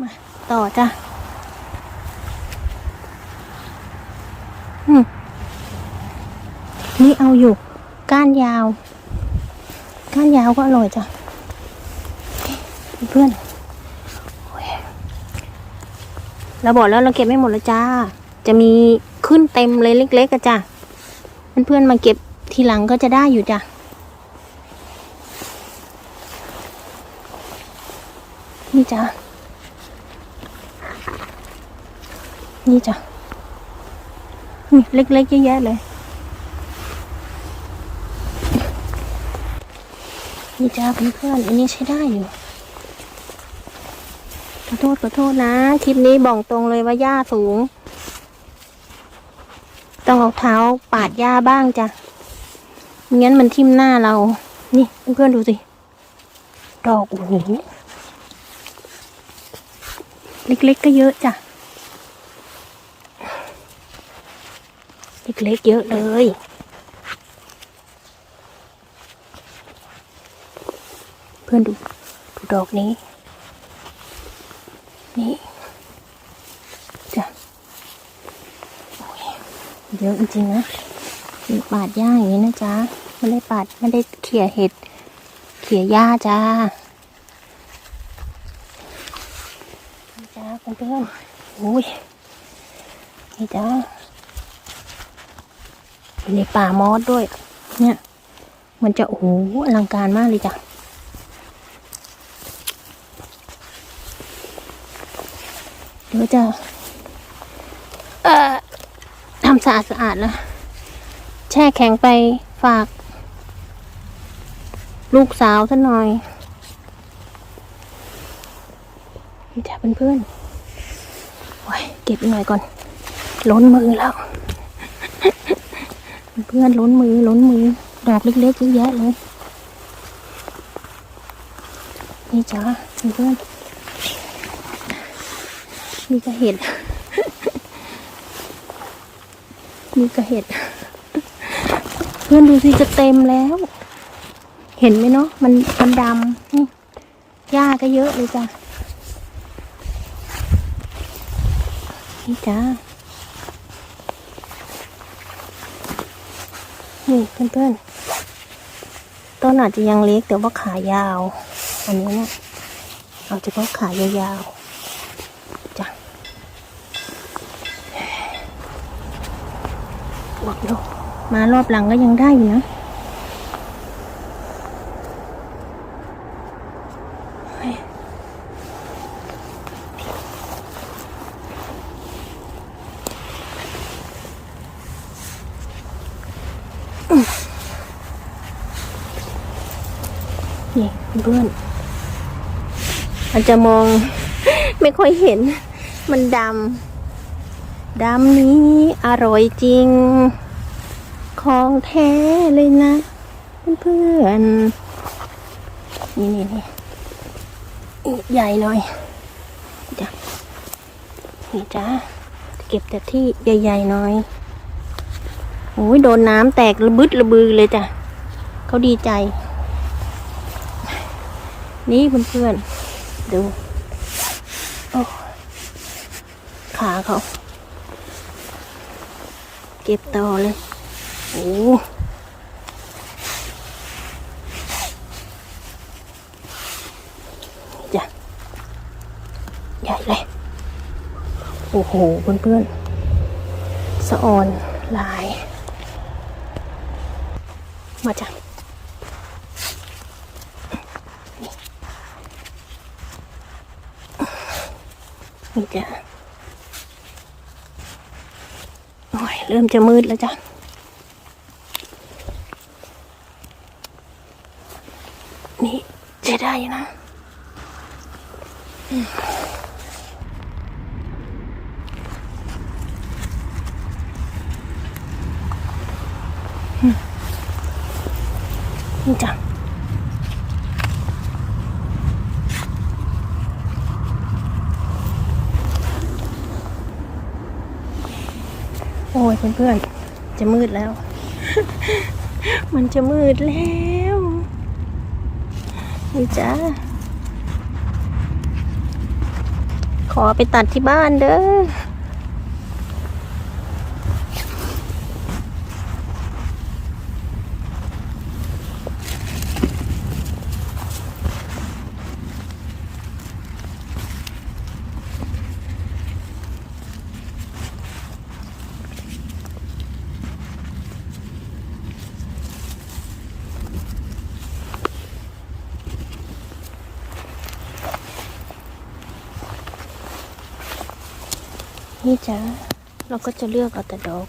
มาต่อจ้ะนี่เอาอยู่ ก้านยาว ก้านยาวก็อร่อยจ้ะเพื่อนเราบอกแล้วเราเก็บไม่หมดแล้วจ้า จะมีขึ้นเต็มเลยเล็กๆอะจ้ะเพื่อนๆมาเก็บทีหลังก็จะได้อยู่จ้ะนี่จ้ะ นี่จ้ะนี่เล็กๆเยอะแยะเลย นี่จ้าเพื่อนๆอันนี้ใช้ได้อยู่ขอโทษขอโทษนะ คลิปนี้บอกตรงเลยว่าหญ้าสูง ต้องเอาเท้าปาดหญ้าบ้างจ้ะไม่งั้นมันทิ่มหน้าเรา นี่เพื่อนๆดูสิ ดอกโอ้โหเล็กๆก็เยอะจ้ะ เล็กเยอะเลย เพื่อนดูดูดอกนี้ นี่จ้ะโอ้ยเยอะจริงๆนะมีปาดหญ้าอย่างนี้นะจ๊ะไม่ได้ปาดไม่ได้เขี่ยเห็ด เขี่ยหญ้าจ้าจ้าเพื่อนๆโอ้ยนี่จ้า อยู่ในป่ามอสด้วย เนี่ย มันจะโอ้โหอลังการมากเลยจ้ะเดี๋ยวจะ เอ่อทำสะอาดสะอาดแล้วแช่แข็งไปฝาก ลูกสาวท่านหน่อยนี่จ้ะเพื่อนๆโอ้เก็บหน่อยก่อน ล้นมือแล้ว พื่อนล้นมือล้นมือ ดอกเล็กๆเยอะแยะเลย นี่จ้าเพื่อนมีกระเห็ดมีกระเห็ด เพื่อนดูสิจะเต็มแล้ว เห็นไหมเนาะมันมันดำนี่หญ้าก็เยอะเลยจ้ะนี่จ้า นี่เพื่อนๆ ต้นอาจจะยังเล็กแต่ว่าขายาว อันนี้เนี่ยเอาเฉพาะขายาวๆจ้ะบอกดูมารอบหลังก็ยังได้อยู่นะ นี่ เพื่อนมันจะมอง ไม่ค่อยเห็น มันดำ ดำนี้อร่อยจริง ของแท้เลยนะเพื่อนนี่นี่นี่นี่ใหญ่หน่อยจ้ะนี่จ้าเก็บแต่ที่ใหญ่ๆหน่อยโอ้ยโดนน้ำแตกระบึดระบือเลยจ้ะเขาดีใจ นี่เพื่อนๆ ดูโอ้ขาเขา เก็บต่อเลย โอ้จ้ะใหญ่เลย โอ้โห เพื่อนๆ สะออนลาย มาจ้ะ นี่จ้ะโอ้ยเริ่มจะมืดแล้วจ้ะนี่ใช้ได้นะอืมอืมนี่จ้ะ โอ้ยเพื่อนๆ จะมืดแล้ว มันจะมืดแล้วนี่จ้าขอไปตัดที่บ้านเด้อ นี่จ้ะเราก็จะเลือกเอาแต่ดอก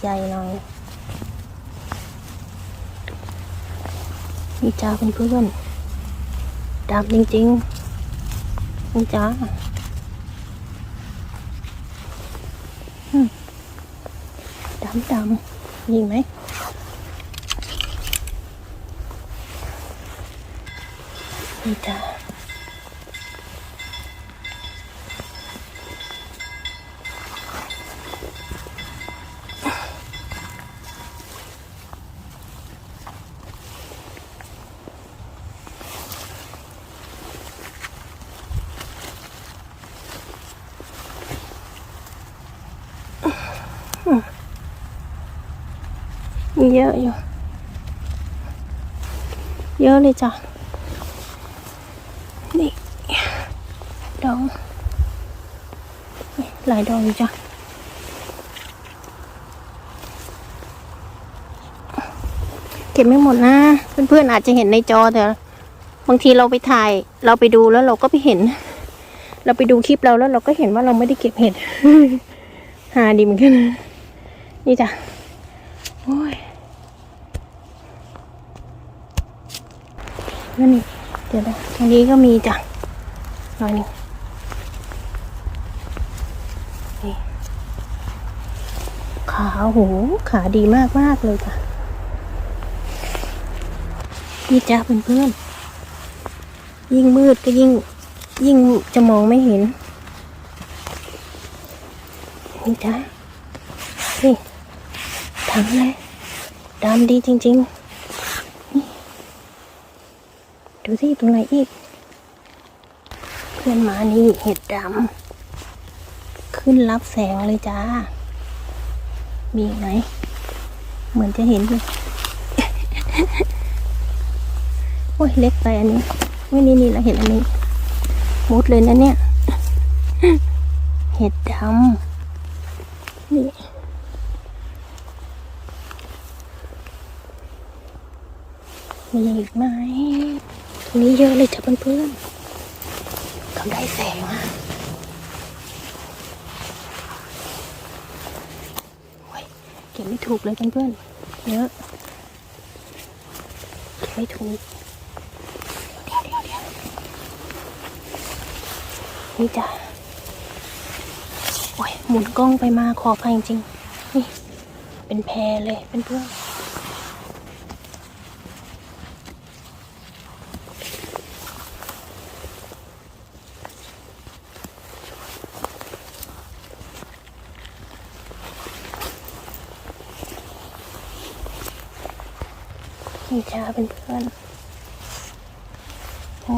ใหญ่ๆหน่อยนี่จ้าเพื่อนๆดำจริงๆนี่จ้าดำดำมีอีกไหมนี่จ้า มี เยอะอยู่ เยอะเลยจ้ะ นี่ดอกหลายดอกอยู่จ้ะเก็บไม่หมดนะ เพื่อนๆอาจจะเห็นในจอแต่บางทีเราไปถ่าย เราไปดูแล้วเราก็ไปเห็น เราไปดูคลิปเราแล้วเราก็เห็นว่าเราไม่ได้เก็บเห็ดหาดีเหมือนกันนี่จ้ะโอ้ย นี่เดี๋ยวนะตรงนี้ก็มีจ้ะหน่อยหนึงนี่ขาโหขาดีมากมากเลยจ้ะนี่จ้ะเพื่อนๆยิ่งมืดก็ยิ่งยิ่งจะมองไม่เห็นนี่จ้ะนี่ถังเลยดำดีจริง ๆ นี่ ดูสิตรงไหนอีก เพื่อนมานี่เห็ดดำขึ้นรับแสงเลยจ้า มีอีกไหมเหมือนจะเห็นอยู่โอ้ยเล็กไปอันนี้ไม่นี่นี่เราเห็นอันนี้มุดเลยนะเนี่ย เห็ดดำนี่มีอีกไหม ตรงนี้เยอะเลยจ้ะเพื่อนๆเขาได้แสงอะโอ้ยเก็บไม่ถูกเลยเพื่อนๆเยอะเก็บไม่ถูกเดี๋ยวเดี๋ยวเดี๋ยวนี่จ้ะโอ้ยหมุนกล้องไปมาขออภัยจริงๆนี่เป็นแพรเลยเพื่อนๆ นี่จ้าเป็นเพื่อนโอ้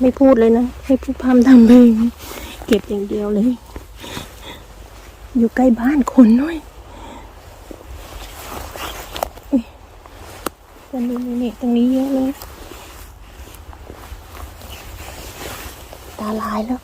ไม่พูดเลยนะไม่พูดพร่ำทำเพลงเก็บอย่างเดียวเลย อยู่ใกล้บ้านคนด้วยอุ๊ยตรงนี้นี่ตรงนี้เยอะเลย ตาลายแล้ว